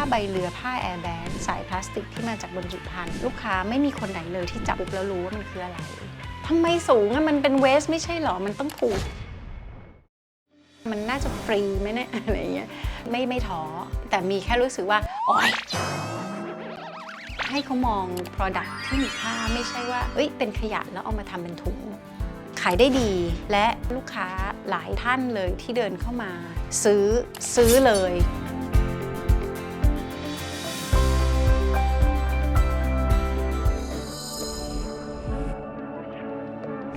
าใบเรือผ้าแอร์แบ็สายพลาสติกที่มาจากบรรจุภัณฑ์ลูกค้าไม่มีคนไหนเลยที่จับปุ๊บแล้วรู้ว่ามันคืออะไรทำไมสูงอะมันเป็นเวสไม่ใช่หรอมันต้องถูกมันน่าจะฟรีไหมเนี่ยอะไรเงี้ยไม่ไม่ท้อแต่มีแค่รู้สึกว่าโอ๊ยให้เขามอง Product ที่มีค่าไม่ใช่ว่าเอ้ยเป็นขยะแล้วเอามาทำเป็นถุง ขายได้ดี และลูกค้าหลายท่านเลยที่เดินเข้ามา ซื้อซื้อเลย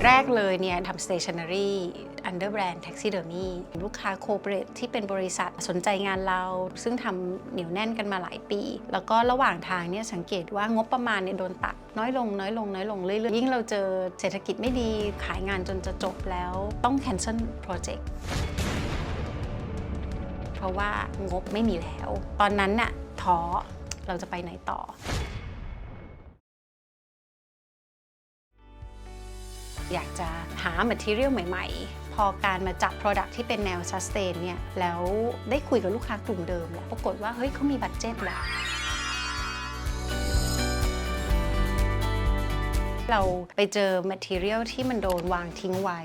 แรกเลยเนี่ยทำ stationery under brand taxidermy ลูกค้าโคเปร t ที่เป็นบริษัทสนใจงานเรา ซึ่งทำเหนียวแน่นกันมาหลายปี แล้วก็ระหว่างทางเนี่ยสังเกตว่างบประมาณเนี่ยโดนตัดน้อยลงน้อยลงน้อยลงเรื่อยๆ ยิ่งเราเจอเศรษฐกิจไม่ดีขายงานจนจะจบแล้วต้อง cancel project เพราะว่างบไม่มีแล้ว ตอนนั้นน่ะท้อเราจะไปไหนต่อ อยากจะหา material ใหม่ๆ พอการมาจับ product ที่เป็นแนว sustain เนี่ยแล้วได้คุยกับลูกค้ากลุ่มเดิมแล้วปรากฏว่าเฮ้ยเขามีบัตเจ็ตแล้ว เราไปเจอ material ที่มันโดนวางทิ้งไว้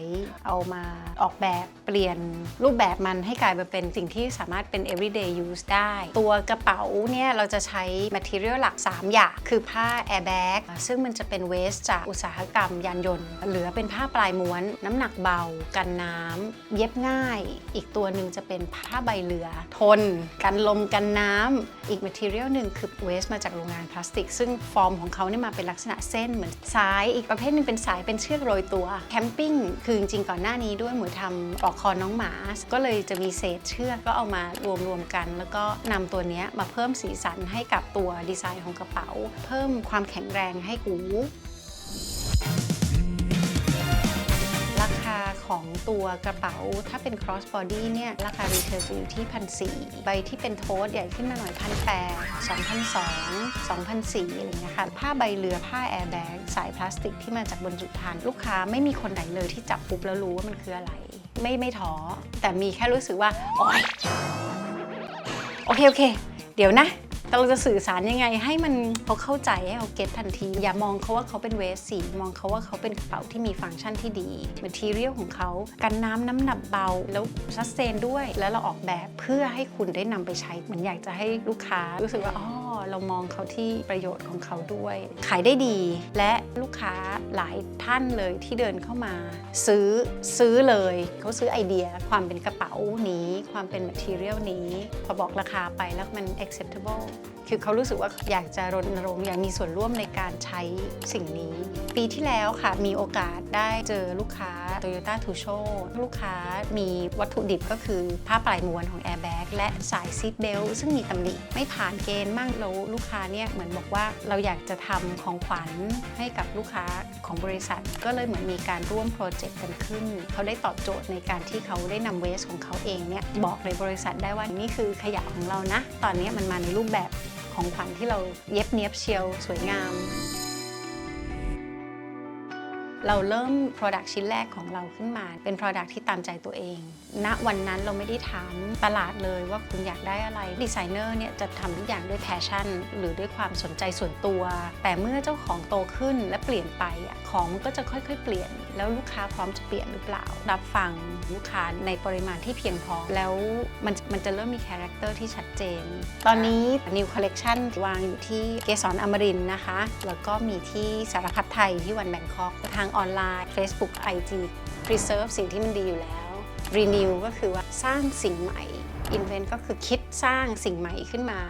เอามาออกแบบเปลี่ยนรูปแบบมันให้กลายมาเป็นสิ่งที่สามารถเป็น everyday use ได้ ตัวกระเป๋าเนี่ยเราจะใช้ material หลัก 3 อย่าง คือผ้า airbag ซึ่งมันจะเป็น waste จากอุตสาหกรรมยานยนต์ เหลือเป็นผ้าปลายม้วน น้ำหนักเบา กันน้ำ เย็บง่าย อีกตัวหนึ่งจะเป็นผ้าใบเหลือ ทน กันลมกันน้ำ อีก material หนึ่งคือ waste มาจากโรงงานพลาสติก ซึ่งฟอร์มของเขาเนี่ยมาเป็นลักษณะเส้นเหมือนสายอีกประเภทหนึงเป็นสายเป็นเชือกโรยตัวแคมปิ้งคือจริงๆก่อนหน้านี้ด้วยหมวยทำปลอกคอน้องหมา ก็เลยจะมีเศษเชือกก็เอามารวมๆกัน แล้วก็นำตัวนี้มาเพิ่มสีสันให้กับตัวดีไซน์ของกระเป๋า เพิ่มความแข็งแรงให้หู ของตัวกระเป๋าถ้าเป็น cross body เนี่ยราคารีเทลจะอยู่ที่พันสใบที่เป็นโทสใหญ่ขึ้นมาหน่อยพันแปดสองพันสองสองพันสี่อะไรเงี้ยค่ะผ้าใบเรือผ้าแอร์แบกสายพลาสติกที่มาจากบรรจุภัณฑ์ลูกค้าไม่มีคนไหนเลยที่จับปุ๊บแล้วรู้ว่ามันคืออะไร ไม่ไม่ท้อแต่มีแค่รู้สึกว่าโอ๊ยโอเคโอเค เดี๋ยวนะ เราจะสื่อสารยังไงให้มันเขาเข้าใจให้เขาเก็ตทันที อย่ามองเขาว่าเขาเป็นเวสสีมองเขาว่าเขาเป็นกระเป๋าที่มีฟังก์ชันที่ดีมทีเรียลของเขากันน้ำน้ำหนักเบา แล้วซัสเซนด้วย แล้วเราออกแบบเพื่อให้คุณได้นำไปใช้เหมือนอยากจะให้ลูกค้ารู้สึกว่าอ๋อเรามองเขาที่ประโยชน์ของเขาด้วย ขายได้ดีและลูกค้าหลายท่านเลยที่เดินเข้ามา ซื้อซื้อเลยเขาซื้อไอเดีย ความเป็นกระเป๋านี้ ความเป็น material นี้ พอบอกราคาไปแล้วมัน acceptable คือเขารู้สึกว่าอยากจะรณรงค์อยากมีส่วนร่วมในการใช้สิ่งนี้ ปีที่แล้วค่ะมีโอกาสได้เจอลูกค้า Toyota t u s h o ลูกค้ามีวัตถุดิบก็คือผ้าปลายม้วนของ Airbag และสายซีทเบลซึ่งมีตำหนิไม่ผ่านเกณฑ์มากแล้วลูกค้าเนี่ยเหมือนบอกว่าเราอยากจะทำของขวัญให้กับลูกค้าของบริษัท ก็เลยเหมือนมีการร่วมโปรเจกต์กันขึ้น เขาได้ตอบโจทย์ในการที่เขาได้นำเวสของเขาเองเนี่ยบอกในบริษัทได้ว่านี่คือขยะของเรานะ ตอนนี้มันมาในรูปแบบของขวัญที่เราเย็บเนียบเชียวสวยงาม เราเริ่ม Product ชิ้นแรกของเราขึ้นมา เป็น Product ที่ตามใจตัวเอง ณ วันนั้นเราไม่ได้ถามตลาดเลยว่าคุณอยากได้อะไร ดีไซเนอร์เนี่ยจะทำทุกอย่างด้วยแพชชั่น หรือด้วยความสนใจส่วนตัว แต่เมื่อเจ้าของโตขึ้นและเปลี่ยนไป ของมันก็จะค่อยๆ เปลี่ยน แล้วลูกค้าพร้อมจะเปลี่ยนหรือเปล่า รับฟังลูกค้าในปริมาณที่เพียงพอ แล้วมันมันจะเริ่มมีคาแรคเตอร์ที่ชัดเจน ตอนนี้ New Collection วางอยู่ที่เกสรอมรินนะคะ แล้วก็มีที่สารพัดไทยที่วันแบงคอกทางงออนไลน์ Facebook IG Preserve สิ่งที่มันดีอยู่แล้ว Renew ก็คือว่าสร้างสิ่งใหม่ Invent ก็คือคิดสร้างสิ่งใหม่ขึ้นมา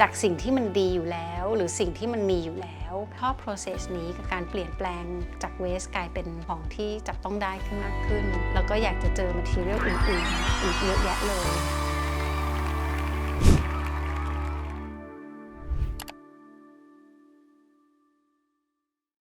จากสิ่งที่มันดีอยู่แล้ว หรือสิ่งที่มันมีอยู่แล้วชอบ process นี้กับการเปลี่ยนแปลงจาก waste กลายเป็นของที่จับต้องได้ขึ้นมากขึ้น แล้วก็อยากจะเจอ material อื่นๆอีกเยอะแยะเลย